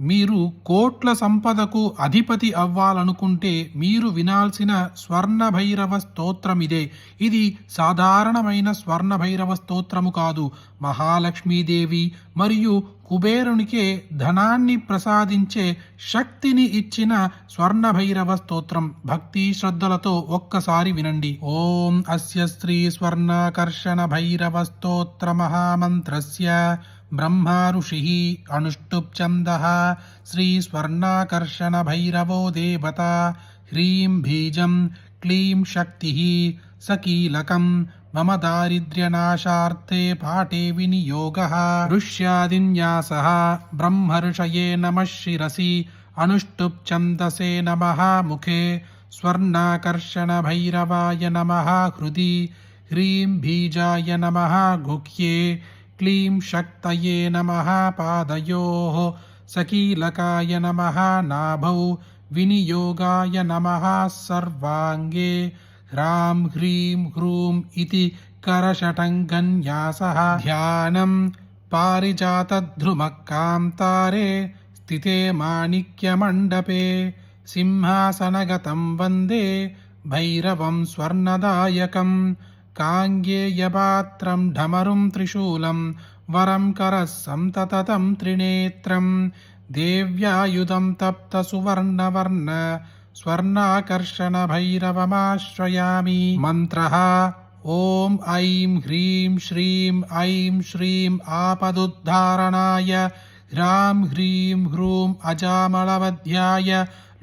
మీరు కోట్ల సంపదకు అధిపతి అవ్వాలనుకుంటే మీరు వినాల్సిన స్వర్ణ భైరవ ఇదే ఇది సాధారణమైన స్వర్ణ భైరవ స్తోత్రము కాదు. మహాలక్ష్మీదేవి మరియు కుబేరునికే ధనాన్ని ప్రసాదించే శక్తిని ఇచ్చిన స్వర్ణ భైరవ స్తోత్రం. భక్తి శ్రద్ధలతో ఒక్కసారి వినండి. ఓం అస్య శ్రీ స్వర్ణాకర్షణ భైరవ స్తోత్ర మహామంత్రస్య. బ్రహ్మా ఋషి అనుష్టుప్ ఛంద శ్రీ స్వర్ణాకర్షణ భైరవో దేవత హ్రీం బీజం క్లీం శక్తి సకీలకం మమ దారిద్ర్యనాశార్థే పాఠే వినియోగ ఋష్యాదిన్యాస బ్రహ్మర్షయే నమ శిరసి అనుష్టుప్ ఛందసే నమ ముఖే స్వర్ణాకర్షణ భైరవాయ क्लीं शक्तये नमः पादयोः सकीलकाय नमः नाभौ विनियोगाय नमः सर्वाङ्गे ह्रां ह्रीं ह्रूम् इति करषटङ्गन्यासः ध्यानं पारिजातद्रुमकान्तारे स्थिते माणिक्यमण्डपे सिंहासनगतं वन्दे भैरवं स्वर्णदायकम् काङ्गेयपात्रं ढमरुं त्रिशूलं वरं करः सन्तततं त्रिनेत्रं देव्यायुधं तप्तसुवर्णवर्ण स्वर्णाकर्षणभैरवमाश्रयामि मन्त्रः ॐ ऐं ह्रीं श्रीं ऐं श्रीं आपदुद्धारणाय ह्रां ह्रीं ह्रूं अजामलवध्याय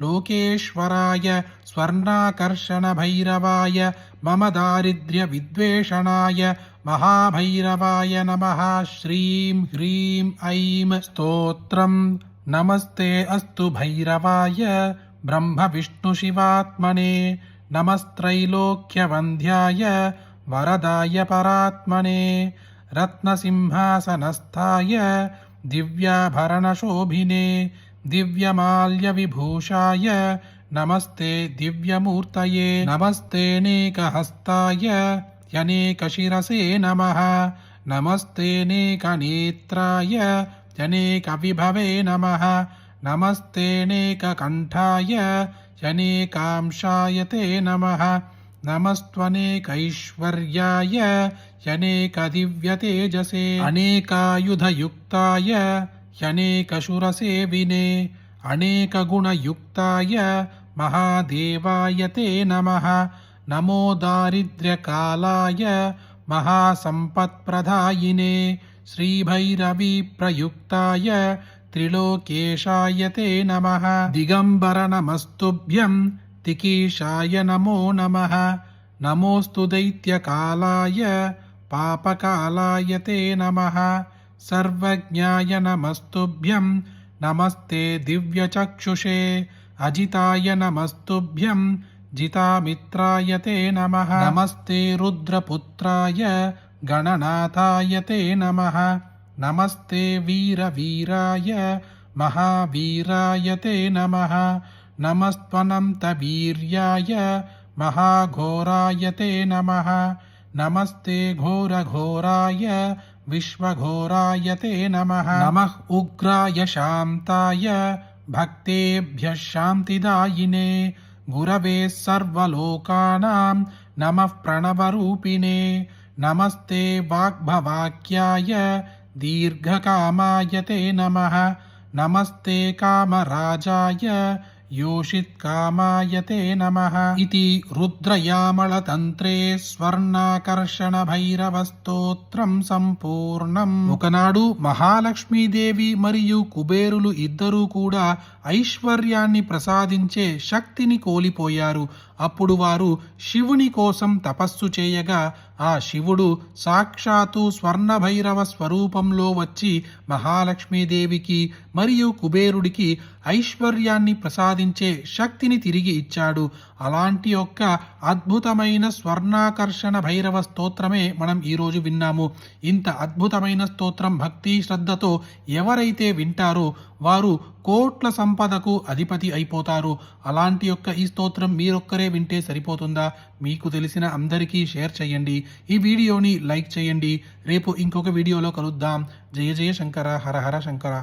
लोकेश्वराय स्वर्णाकर्षणभैरवाय मम दारिद्र्यविद्वेषणाय महाभैरवाय नमः श्रीं ह्रीं ऐं स्तोत्रं। नमस्ते अस्तु भैरवाय ब्रह्मविष्णुशिवात्मने। नमस्त्रैलोक्यवन्ध्याय वरदाय परात्मने। रत्नसिंहासनस्थाय दिव्याभरणशोभिने दिव्यमाल्यविभूषाय नमस्ते दिव्यमूर्तये नमस्तेनेकहस्ताय यनेकशिरसे नमः नमस्तेनेकनेत्राय यनेकविभवे नमः नमस्तेनेककण्ठाय यनेकांशाय ते नमः नमस्त्वनेकैश्वर्याय यनेकदिव्यतेजसे अनेकायुधयुक्ताय హ్యనేకశురసేవినే అనేకగుణయుక్తాయ మహాదేవాయ తే నమ నమో దారిద్ర్యకాలాయ మహాసంపత్ప్రదాయినే శ్రీభైరవీప్రయుక్తాయ త్రిలోకేశాయ తే నమ దిగంబర నమస్తుభ్యం తికీషాయ నమో నమ నమోస్తు దైత్యకాలాయ పాపకాలాయ తే నమ सर्वज्ञाय नमस्तुभ्यं नमस्ते दिव्यचक्षुषे अजिताय नमस्तुभ्यं जितामित्राय ते नमः नमस्ते रुद्रपुत्राय गणनाथाय ते नमः नमस्ते वीरवीराय महावीराय ते नमः नमस्त्वनन्तवीर्याय महाघोराय ते नमः नमस्ते घोरघोराय विश्वघोराय ते नमः नमः उग्राय शान्ताय भक्तेभ्यः शान्तिदायिने गुरवे सर्वलोकानां नमः प्रणवरूपिणे नमस्ते वाग्भवाक्याय दीर्घकामाय ते नमः नमस्ते कामराजाय योषित्कामाय ते नमः इति రుద్రయామళతంత్రే స్వర్ణాకర్షణ భైరవ స్తోత్రం సంపూర్ణం ఒకనాడు మహాలక్ష్మీదేవి మరియు కుబేరులు ఇద్దరూ కూడా ఐశ్వర్యాన్ని ప్రసాదించే శక్తిని కోల్పోయారు అప్పుడు వారు శివుని కోసం తపస్సు చేయగా ఆ శివుడు సాక్షాత్తు స్వర్ణభైరవ స్వరూపంలో వచ్చి మహాలక్ష్మీదేవికి మరియు కుబేరుడికి ఐశ్వర్యాన్ని ప్రసాదించే శక్తిని తిరిగి ఇచ్చాడు. అలాంటి యొక్క అద్భుతమైన స్వర్ణాకర్షణ భైరవ స్తోత్రమే మనం ఈరోజు విన్నాము. ఇంత అద్భుతమైన స్తోత్రం భక్తి శ్రద్ధతో ఎవరైతే వింటారో వారు కోట్ల సంపదకు అధిపతి అయిపోతారు. అలాంటి యొక్క ఈ స్తోత్రం మీరొక్కరే వింటే సరిపోతుందా? మీకు తెలిసిన అందరికీ షేర్ చేయండి. ఈ వీడియోని లైక్ చేయండి. రేపు ఇంకొక వీడియోలో కలుద్దాం. జయ జయ శంకర హర హర శంకర.